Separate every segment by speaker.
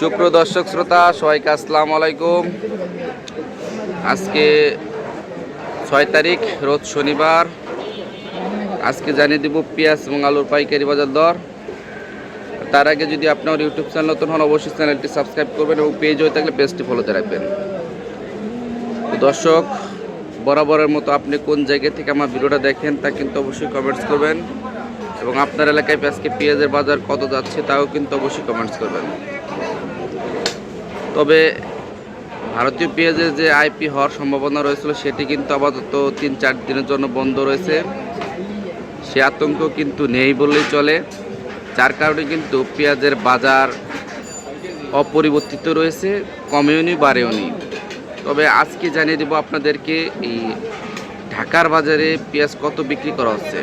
Speaker 1: সুপ্র দর্শক শ্রোতা, সবাইকে আসসালামু আলাইকুম। আজকে ছয় তারিখ, রোজ শনিবার। আজকে জানিয়ে দেব পেঁয়াজ এবং আলুর পাইকারি বাজার দর। তার আগে যদি আপনার ইউটিউব চ্যানেল নতুন হন, অবশ্যই চ্যানেলটি সাবস্ক্রাইব করবেন এবং পেজ হয়ে থাকলে পেজটি ফলোতে রাখবেন। দর্শক, বরাবরের মতো আপনি কোন জায়গা থেকে আমার ভিডিওটা দেখেন তা কিন্তু অবশ্যই কমেন্টস করবেন এবং আপনার এলাকায় আজকে পেঁয়াজের বাজার কত যাচ্ছে তাও কিন্তু অবশ্যই কমেন্টস করবেন। তবে ভারতীয় পেঁয়াজের যে আইপি হওয়ার সম্ভাবনা রয়েছিল, সেটি কিন্তু আপাতত তিন চার দিনের জন্য বন্ধ রয়েছে। সে আতঙ্ক কিন্তু নেই বললেই চলে। যার কারণে কিন্তু পেঁয়াজের বাজার অপরিবর্তিত রয়েছে, কমেও নি, বাড়েও নি। তবে আজকে জানিয়ে দেবো আপনাদেরকে, এই ঢাকার বাজারে পেঁয়াজ কত বিক্রি করা হচ্ছে।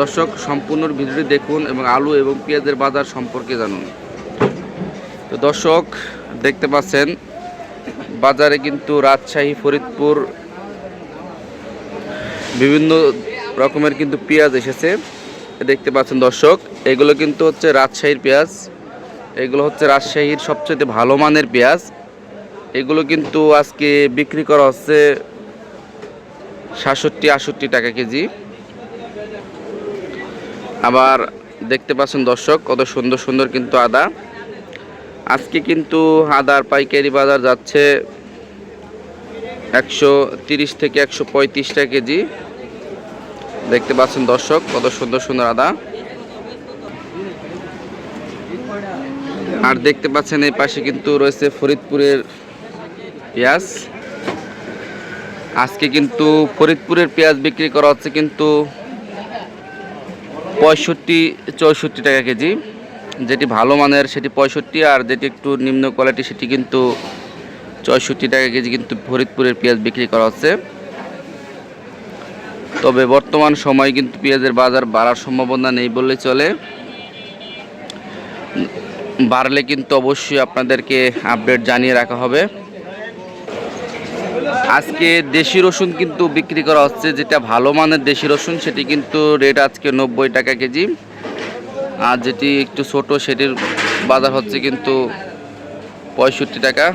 Speaker 1: দর্শক, সম্পূর্ণ ভিডিওটি দেখুন এবং আলু এবং পেঁয়াজের বাজার সম্পর্কে জানুন। তো দর্শক, দেখতে পাচ্ছেন, বাজারে কিন্তু রাজশাহী, ফরিদপুর বিভিন্ন রকমের কিন্তু পেঁয়াজ এসেছে। দেখতে পাচ্ছেন দর্শক, এগুলো কিন্তু হচ্ছে রাজশাহীর পেঁয়াজ। এগুলো হচ্ছে রাজশাহীর সবচেয়ে ভালো মানের পেঁয়াজ। এগুলো কিন্তু আজকে বিক্রি করা হচ্ছে সাতষট্টি, আটষট্টি টাকা কেজি। আবার দেখতে পাচ্ছেন দর্শক, কত সুন্দর সুন্দর কিন্তু আদা। আজকে কিন্তু আদার পাইকারি বাজার যাচ্ছে একশো তিরিশ থেকে একশো পঁয়ত্রিশ টাকা কেজি। দেখতে পাচ্ছেন দর্শক, কত সুন্দর সুন্দর আদা। আর দেখতে পাচ্ছেন এই পাশে কিন্তু রয়েছে ফরিদপুরের পেঁয়াজ। আজকে কিন্তু ফরিদপুরের পেঁয়াজ বিক্রি করা হচ্ছে কিন্তু পঁয়ষট্টি, চৌষট্টি টাকা কেজি। যেটি ভালো মানের, সেটি পঁয়ষট্টি, আর যেটি একটু নিম্ন কোয়ালিটি সেটি কিন্তু চৌষট্টি টাকা কেজি কিন্তু ফরিদপুরের পেঁয়াজ বিক্রি করা হচ্ছে। তবে বর্তমান সময়ে কিন্তু পেঁয়াজের বাজার বাড়ার সম্ভাবনা নেই বললে চলে। বাড়লে কিন্তু অবশ্যই আপনাদেরকে আপডেট জানিয়ে রাখা হবে। আজকে দেশি রসুন কিন্তু বিক্রি করা হচ্ছে, যেটা ভালো মানের দেশি রসুন, সেটি কিন্তু রেট আজকে নব্বই টাকা কেজি। আর যেটি একটু ছোট সেটির বাজার হচ্ছে কিন্তু পঁয়ষট্টি টাকা।